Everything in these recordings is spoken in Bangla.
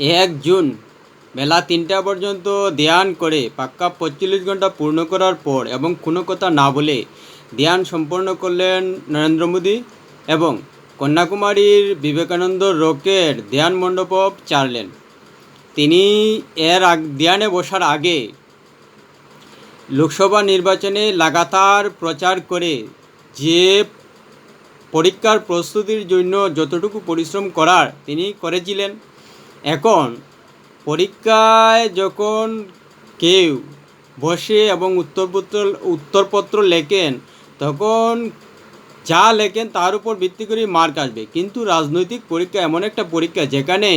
এক জুন। বেলা তিনটা পর্যন্ত ধ্যান করে পাক্কা পঁয়তাল্লিশ ঘণ্টা পূর্ণ করার পর এবং কোনো কথা না বলে ধ্যান সম্পন্ন করলেন নরেন্দ্র মোদী এবং কন্যাকুমারীর বিবেকানন্দ রকেট ধ্যান মণ্ডপ চারলেন তিনি এর ধ্যানে বসার আগে লোকসভা নির্বাচনে লাগাতার প্রচার করে যে পরীক্ষার প্রস্তুতির জন্য যতটুকু পরিশ্রম করার তিনি করেছিলেন এখন পরীক্ষায় যখন কেউ বসে এবং উত্তরপত্র উত্তরপত্র লেখেন, তখন যা লেখেন তার উপর ভিত্তি করে মার্ক আসবে। কিন্তু রাজনৈতিক পরীক্ষা এমন একটা পরীক্ষা যেখানে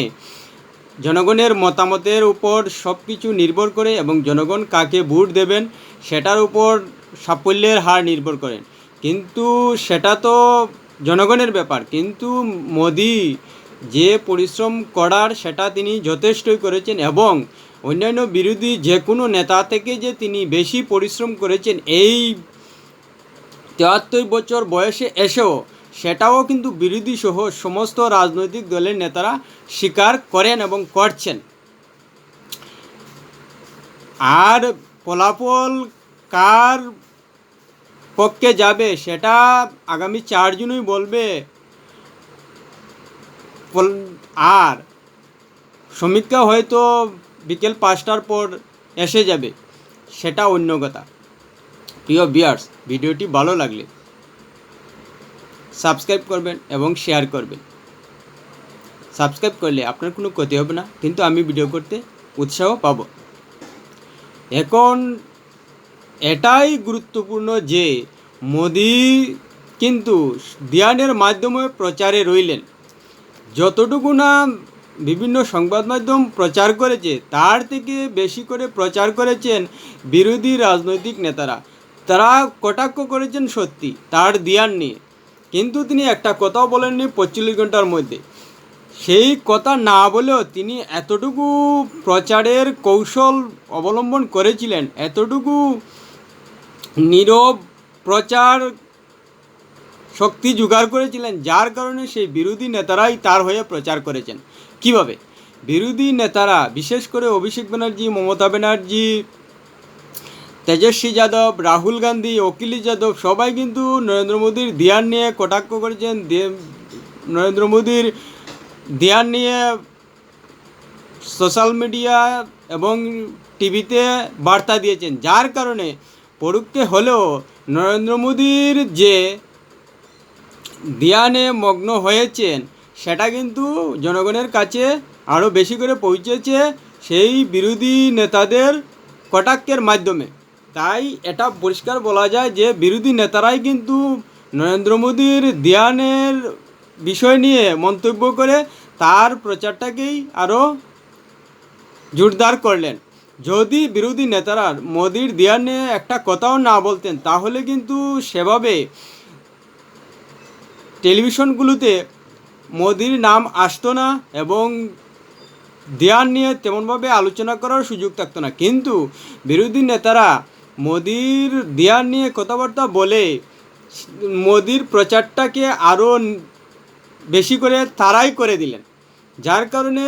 জনগণের মতামতের উপর সব কিছু নির্ভর করে এবং জনগণ কাকে ভোট দেবেন, সেটার উপর সাফল্যের হার নির্ভর করেন কিন্তু সেটা তো জনগণের ব্যাপার। কিন্তু মোদি যে পরিশ্রম করার সেটা তিনি যথেষ্টই করেছেন এবং অন্যান্য বিরোধী যে কোনো নেতা থেকে যে তিনি বেশি পরিশ্রম করেছেন এই তেয়াত্তর বছর বয়সে এসেও সেটাও কিন্তু বিরোধী সহ সমস্ত রাজনৈতিক দলের নেতারা স্বীকার করেন এবং করছেন। আর ফলাফল কার পক্ষে যাবে সেটা আগামী চার জনই বলবে আর সমীক্ষা হয়তো বিকেল পাঁচটার পর এসে যাবে, সেটা অন্য কথা। প্রিয় বিয়ার্স ভিডিওটি ভালো লাগলে সাবস্ক্রাইব করবেন এবং শেয়ার করবেন। সাবস্ক্রাইব করলে আপনার কোনো ক্ষতি হবে না, কিন্তু আমি ভিডিও করতে উৎসাহ পাব। এখন এটাই গুরুত্বপূর্ণ যে মোদি কিন্তু ধ্যানের মাধ্যমে প্রচারে রইলেন। যতটুকু না বিভিন্ন সংবাদ মাধ্যম প্রচার করেছে, তার থেকে বেশি করে প্রচার করেছেন বিরোধী রাজনৈতিক নেতারা। তারা কটাক্ষ করেছেন সত্যি, তার ধ্যান নিয়ে কিন্তু তিনি একটা কথাও বলেননি পঁচিশ ঘণ্টার মধ্যে। সেই কথা না বলেও তিনি এতটুকু প্রচারের কৌশল অবলম্বন করেছিলেন, এতটুকু নীরব প্রচার শক্তি জোগাড় করেছিলেন, যার কারণে সেই বিরোধী নেতারাই তার হয়ে প্রচার করেছেন। কীভাবে? বিরোধী নেতারা, বিশেষ করে অভিষেক ব্যানার্জি, মমতা ব্যানার্জি, তেজস্বী যাদব, রাহুল গান্ধী, অখিলেশ যাদব, সবাই কিন্তু নরেন্দ্র মোদীর ধ্যান নিয়ে কটাক্ষ করেছেন। নরেন্দ্র মোদীর ধ্যান নিয়ে সোশ্যাল মিডিয়া এবং টিভিতে বার্তা দিয়েছেন। যার কারণে পরোক্ষে হলেও নরেন্দ্র মোদীর যে ধ্যানে মগ্ন হয়েছেন, সেটা কিন্তু জনগণের কাছে আরও বেশি করে পৌঁছেছে সেই বিরোধী নেতাদের কটাক্ষের মাধ্যমে। তাই এটা পরিষ্কার বলা যায় যে বিরোধী নেতারাই কিন্তু নরেন্দ্র মোদীর ধ্যানের বিষয় নিয়ে মন্তব্য করে তার প্রচারটাকেই আরও জোরদার করলেন। যদি বিরোধী নেতারা মোদির ধ্যানে একটা কথাও না বলতেন, তাহলে কিন্তু সেভাবে টেলিভিশনগুলোতে মোদির নাম আসতো না এবং ধ্যান নিয়ে তেমনভাবে আলোচনা করার সুযোগ থাকতো না। কিন্তু বিরোধী নেতারা মোদির ধ্যান নিয়ে কথাবার্তা বলে মোদির প্রচারটাকে আরও বেশি করে তারাই করে দিলেন। যার কারণে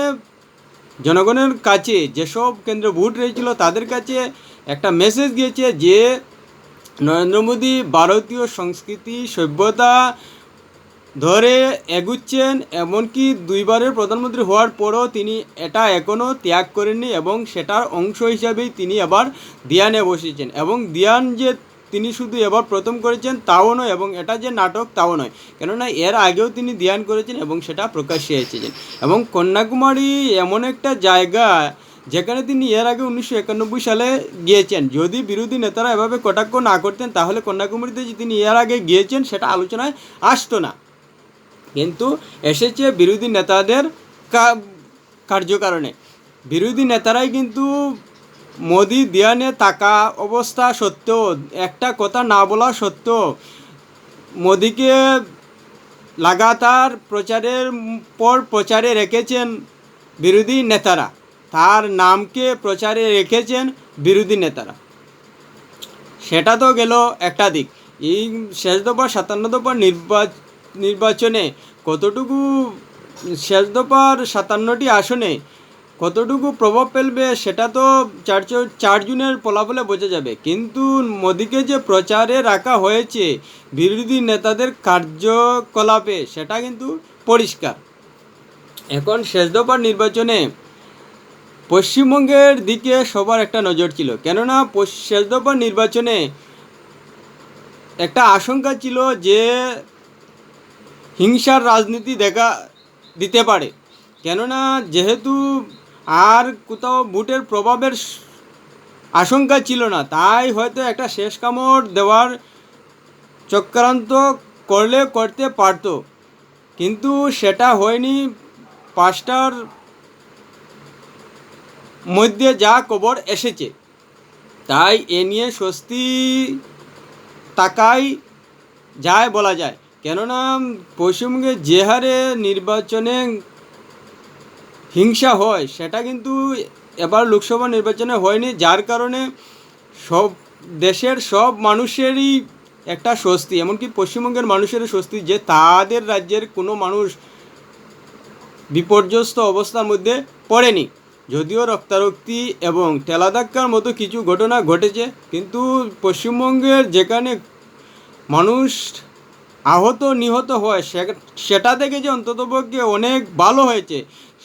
জনগণের কাছে যেসব কেন্দ্রে ভোট রয়েছিল তাদের কাছে একটা মেসেজ গিয়েছে যে, নরেন্দ্র মোদী ভারতীয় সংস্কৃতি, সভ্যতা ধরে এগুচ্ছেন, এমনকি দুইবারের প্রধানমন্ত্রী হওয়ার পরও তিনি এটা এখনও ত্যাগ করেননি এবং সেটার অংশ হিসাবেই তিনি আবার ধ্যানে বসেছেন। এবং ধ্যান যে তিনি শুধু এবার প্রথম করেছেন তাও নয় এবং এটা যে নাটক তাও নয়, কেননা এর আগেও তিনি ধ্যান করেছেন এবং সেটা প্রকাশ্যে এসেছেন। এবং কন্যাকুমারী এমন একটা জায়গা যেখানে তিনি এর আগে উনিশশো একানব্বই সালে গিয়েছেন। যদি বিরোধী নেতারা এভাবে কটাক্ষ না করতেন, তাহলে কন্যাকুমারীতে যে তিনি এর আগে গিয়েছেন, সেটা আলোচনায় আসতো না। কিন্তু এসেছে বিরোধী নেতাদের কার্যকারণে। বিরোধী নেতারাই কিন্তু মোদি ধ্যানে তাকা অবস্থা সত্ত্বেও, একটা কথা না বলা সত্ত্বেও মোদিকে লাগাতার প্রচারের পর প্রচারে রেখেছেন বিরোধী নেতারা। তার নামকে প্রচারে রেখেছেন বিরোধী নেতারা। সেটা তো গেল একটা দিক। এই শেষ দফা, সাতান্ন দফার নির্বাচ নির্বাচনে কতটুকু দফার সাতান্নটি আসনে কতটুকু প্রভাব ফেলবে সেটা তো চার চার জুনের ফলাফলে বোঝা যাবে। কিন্তু মোদিকে যে প্রচারে রাখা হয়েছে বিরোধী নেতাদের কার্যকলাপে, সেটা কিন্তু পরিষ্কার। এখন দফার নির্বাচনে পশ্চিমবঙ্গের দিকে সবার একটা নজর ছিল। কেননা দফার নির্বাচনে একটা আশঙ্কা ছিল যে হিংসার রাজনীতি দেখা দিতে পারে। কেননা, যেহেতু আর কোথাও ভোটের প্রভাবের আশঙ্কা ছিল না, তাই হয়তো একটা শেষ কামড় দেওয়ার চক্রান্ত করলে করতে পারতো। কিন্তু সেটা হয়নি। পাঁচটার মধ্যে যা খবর এসেছে, তাই এ নিয়ে স্বস্তি তাকাই যায় বলা যায়। কেননা পশ্চিমবঙ্গে যে হারে নির্বাচনে হিংসা হয়, সেটা কিন্তু এবার লোকসভা নির্বাচনে হয়নি। যার কারণে সব দেশের সব মানুষেরই একটা স্বস্তি। এমনকি পশ্চিমবঙ্গের মানুষেরও স্বস্তি যে তাদের রাজ্যের কোনো মানুষ বিপর্যস্ত অবস্থার মধ্যে পড়েনি। যদিও রক্তারক্তি এবং টেলাধাক্কার মতো কিছু ঘটনা ঘটেছে, কিন্তু পশ্চিমবঙ্গের যেখানে মানুষ আহত নিহত হয় সেটা থেকে যে অন্ততপক্ষে অনেক ভালো হয়েছে,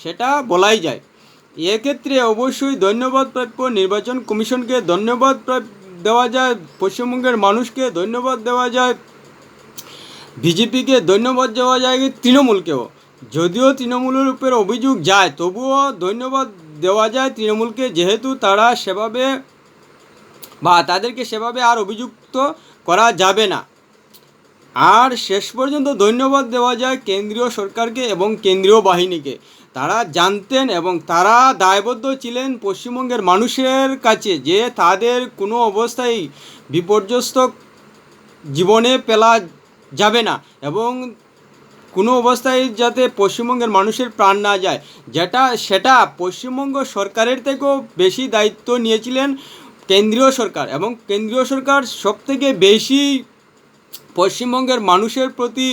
সেটা বলাই যায়। এক্ষেত্রে অবশ্যই ধন্যবাদ প্রাপ্য নির্বাচন কমিশনকে, ধন্যবাদ দেওয়া যায়, পশ্চিমবঙ্গের মানুষকে ধন্যবাদ দেওয়া যায়, বিজেপিকে ধন্যবাদ দেওয়া যায় তৃণমূলকেও। যদিও তৃণমূলের উপর অভিযোগ যায়, তবুও ধন্যবাদ দেওয়া যায় তৃণমূলকে, যেহেতু তারা সেভাবে বা তাদেরকে সেভাবে আর অভিযুক্ত করা যাবে না। আর শেষ পর্যন্ত ধন্যবাদ দেওয়া যায় কেন্দ্রীয় সরকারকে এবং কেন্দ্রীয় বাহিনীকে। তারা জানতেন এবং তারা দায়বদ্ধ ছিলেন পশ্চিমবঙ্গের মানুষের কাছে যে তাদের কোনো অবস্থায় বিপর্যস্ত জীবনে পেলা যাবে না এবং কোনো অবস্থায় যাতে পশ্চিমবঙ্গের মানুষের প্রাণ না যায়। যেটা, সেটা পশ্চিমবঙ্গ সরকারের থেকেও বেশি দায়িত্ব নিয়েছিলেন কেন্দ্রীয় সরকার এবং কেন্দ্রীয় সরকার সবথেকে বেশি পশ্চিমবঙ্গের মানুষের প্রতি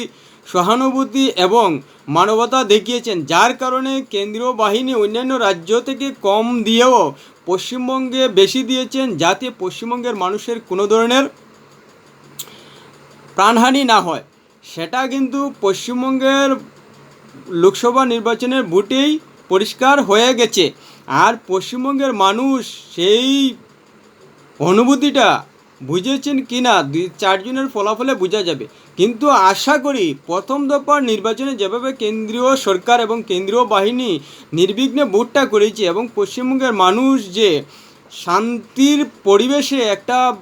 সহানুভূতি এবং মানবতা দেখিয়েছেন, যার কারণে কেন্দ্রীয় বাহিনী অন্যান্য রাজ্য থেকে কম দিয়েও পশ্চিমবঙ্গে বেশি দিয়েছেন, যাতে পশ্চিমবঙ্গের মানুষের কোনো ধরনের প্রাণহানি না হয়। সেটা কিন্তু পশ্চিমবঙ্গের লোকসভা নির্বাচনের ভোটেই পরিষ্কার হয়ে গেছে। আর পশ্চিমবঙ্গের মানুষ সেই অনুভূতিটা বুঝেছেন কি না? দুই, চারজনের ফলাফলে বোঝা যাবে। কিন্তু আশা করি প্রথম দফার নির্বাচনে যেভাবে কেন্দ্রীয় সরকার এবং কেন্দ্রীয় বাহিনী নির্বিঘ্নে ভোটটা করেছে এবং পশ্চিমবঙ্গের মানুষ যে শান্তির পরিবেশে একটা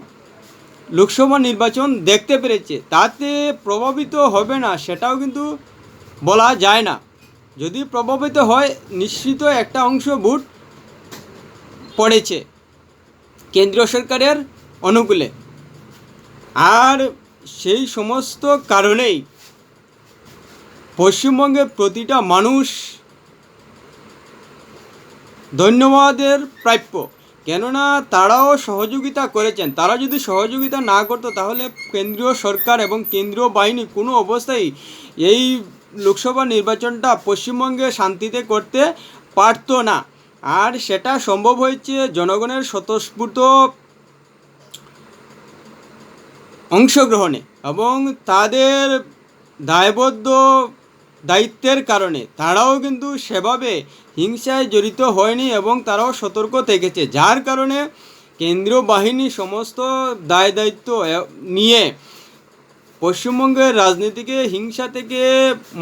লোকসভা নির্বাচন দেখতে পেরেছে, তাতে প্রভাবিত হবে না, সেটাও কিন্তু বলা যায় না। যদি প্রভাবিত হয়, নিশ্চিত একটা অংশ ভোট পড়েছে। কেন্দ্রীয় সরকারের অনুকূলে। আর সেই সমস্ত কারণেই পশ্চিমবঙ্গের প্রতিটা মানুষ ধন্যবাদের প্রাপ্য। কেননা তারাও সহযোগিতা করেছেন। তারা যদি সহযোগিতা না করতো, তাহলে কেন্দ্রীয় সরকার এবং কেন্দ্রীয় বাহিনী কোনো অবস্থায় এই লোকসভা নির্বাচনটা পশ্চিমবঙ্গে শান্তিতে করতে পারতো না। আর সেটা সম্ভব হয়েছে জনগণের স্বতঃস্ফূর্ত অংশগ্রহণে এবং তাদের দায়বদ্ধ দায়িত্বের কারণে তারাও কিন্তু সেভাবে হিংসায় জড়িত হয়নি এবং তারাও সতর্ক থেকেছে, যার কারণে কেন্দ্রীয় বাহিনী সমস্ত দায় দায়িত্ব নিয়ে পশ্চিমবঙ্গের রাজনীতিকে হিংসা থেকে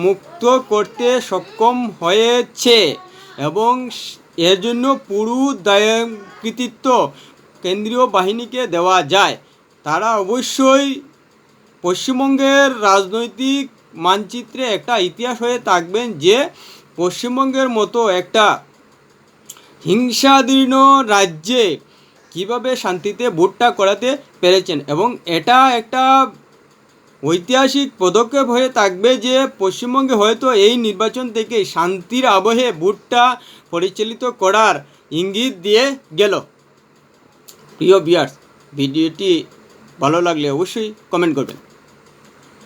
মুক্ত করতে সক্ষম হয়েছে এবং এর জন্য পুরো দায় কৃতিত্ব কেন্দ্রীয় বাহিনীকে দেওয়া যায়। তারা অবশ্যই পশ্চিমবঙ্গের রাজনৈতিক মানচিত্রে একটা ইতিহাস হয়ে থাকবেন যে পশ্চিমবঙ্গের মতো একটা হিংসাদীর্ণ রাজ্যে কীভাবে শান্তিতে ভোটটা করাতে পেরেছেন এবং এটা একটা ঐতিহাসিক পদক্ষেপ হয়ে থাকবে যে পশ্চিমবঙ্গে হয়তো এই নির্বাচন থেকে শান্তির আবহে ভোটটা পরিচালিত করার ইঙ্গিত দিয়ে গেল। প্রিয় বিয়ার্স ভিডিওটি ভালো লাগলে অবশ্যই কমেন্ট করবেন।